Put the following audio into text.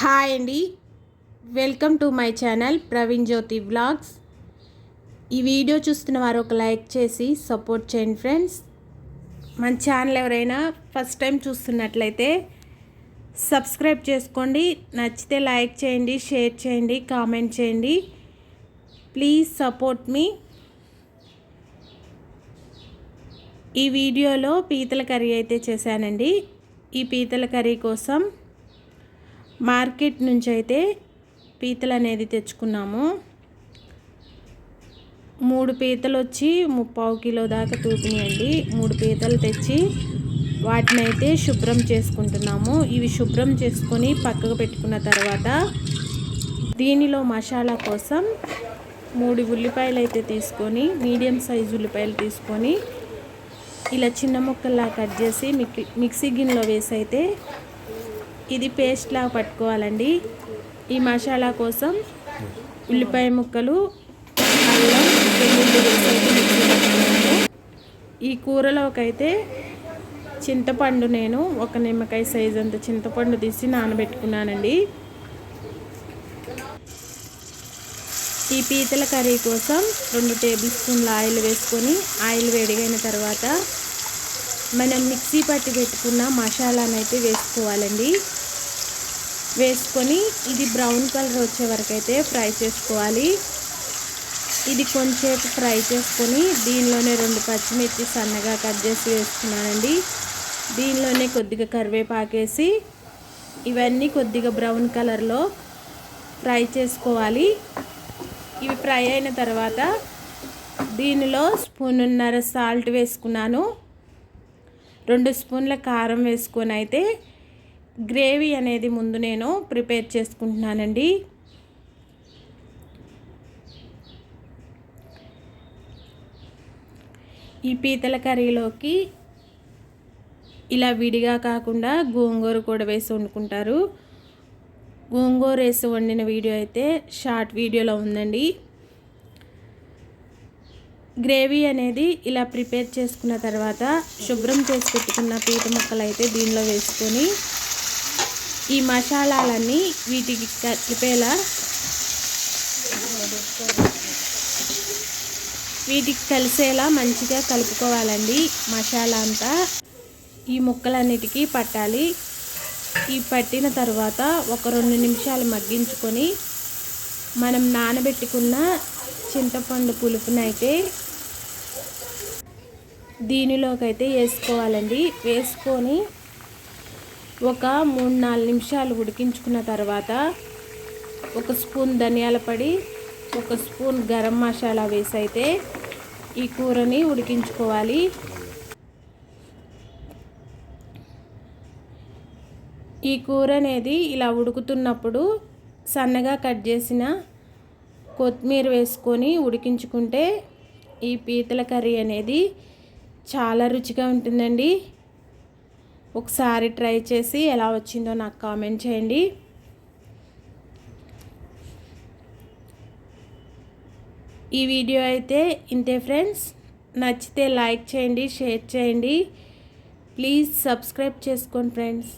Hi అండి. Welcome to my channel Praveen Jyothi vlogs. ఈ video చూస్తున్న వారు ఒక లైక్ చేసి సపోర్ట్ చేయండి ఫ్రెండ్స్. మన ఛానల్ ఎవరైనా ఫస్ట్ టైం చూస్తున్నట్లయితే సబ్స్క్రైబ్ చేసుకోండి. నచ్చితే లైక్ చేయండి షేర్ చేయండి కామెంట్ చేయండి. Please support me. ఈ వీడియోలో పీతల కర్రీ అయితే చేశానండి. ఈ పీతల కర్రీ కోసం మార్కెట్ నుంచి అయితే పీతలు అనేది తెచ్చుకున్నాము. మూడు పీతలు వచ్చి ముప్పావు కిలో దాకా తూపినాయండి మూడు పీతలు తెచ్చి వాటిని అయితే శుభ్రం చేసుకుంటున్నాము. ఇవి శుభ్రం చేసుకొని పక్కకు పెట్టుకున్న తర్వాత దీనిలో మసాలా కోసం మూడు ఉల్లిపాయలు అయితే తీసుకొని మీడియం సైజు ఉల్లిపాయలు తీసుకొని ఇలా చిన్న ముక్కల్లా కట్ చేసి మిక్సీ గిన్నెలో వేసి అయితే ఇది పేస్ట్లా పట్టుకోవాలండి. ఈ మసాలా కోసం ఉల్లిపాయ ముక్కలు అల్లం ఈ కూరలోకైతే చింతపండు నేను ఒక నిమ్మకాయ సైజ్ అంత చింతపండు తీసి నానబెట్టుకున్నానండి. ఈ పీతల కర్రీ కోసం రెండు టేబుల్ స్పూన్ల ఆయిల్ వేసుకొని ఆయిల్ వేడిగైన తర్వాత మనం మిక్సీ పట్టి పెట్టుకున్న మసాలాను అయితే వేసుకోవాలండి. వేసుకొని ఇది బ్రౌన్ కలర్ వచ్చే వరకు అయితే ఫ్రై చేసుకోవాలి. ఇది కొంచెంసేపు ఫ్రై చేసుకొని దీనిలోనే రెండు పచ్చిమిర్చి సన్నగా కట్ చేసి వేసుకున్నానండి దీనిలోనే కొద్దిగా కరివేపాకేసి ఇవన్నీ కొద్దిగా బ్రౌన్ కలర్లో ఫ్రై చేసుకోవాలి. ఇవి ఫ్రై అయిన తర్వాత దీనిలో స్పూన్న్నర సాల్ట్ వేసుకున్నాను. రెండు స్పూన్ల కారం వేసుకొని అయితే గ్రేవీ అనేది ముందు నేను ప్రిపేర్ చేసుకుంటున్నానండి. ఈ పీతల కర్రీలోకి ఇలా విడిగా కాకుండా గోంగూర కూడా వేసి వండుకుంటారు. గోంగూర వేసి వండిన వీడియో అయితే షార్ట్ వీడియోలో ఉందండి. గ్రేవీ అనేది ఇలా ప్రిపేర్ చేసుకున్న తర్వాత శుభ్రం చేసి పెట్టుకున్న పీత ముక్కలు అయితే దీనిలో వేసుకొని ఈ మసాలాలన్నీ వీటికి కలిపేలా వీటికి కలిసేలా మంచిగా కలుపుకోవాలండి మసాలా అంతా. ఈ ముక్కలన్నిటికీ పట్టాలి. ఈ పట్టిన తర్వాత ఒక రెండు నిమిషాలు మగ్గించుకొని మనం నానబెట్టుకున్న చింతపండు పులుపునైతే దీనిలోకి అయితే వేసుకోవాలండి. వేసుకొని ఒక మూడు నాలుగు నిమిషాలు ఉడికించుకున్న తర్వాత ఒక స్పూన్ ధనియాల పొడి ఒక స్పూన్ గరం మసాలా వేసి అయితే ఈ కూరని ఉడికించుకోవాలి. ఈ కూర అనేది ఇలా ఉడుకుతున్నప్పుడు సన్నగా కట్ చేసిన కొత్తిమీర వేసుకొని ఉడికించుకుంటే ఈ పీతల కర్రీ అనేది చాలా రుచిగా ఉంటుందండి. ఒకసారి ట్రై చేసి ఎలా వచ్చిందో నాకు కామెంట్ చేయండి. ఈ వీడియో అయితే ఇంతే ఫ్రెండ్స్. నచ్చితే లైక్ చేయండి షేర్ చేయండి. ప్లీజ్ సబ్స్క్రైబ్ చేసుకోండి ఫ్రెండ్స్.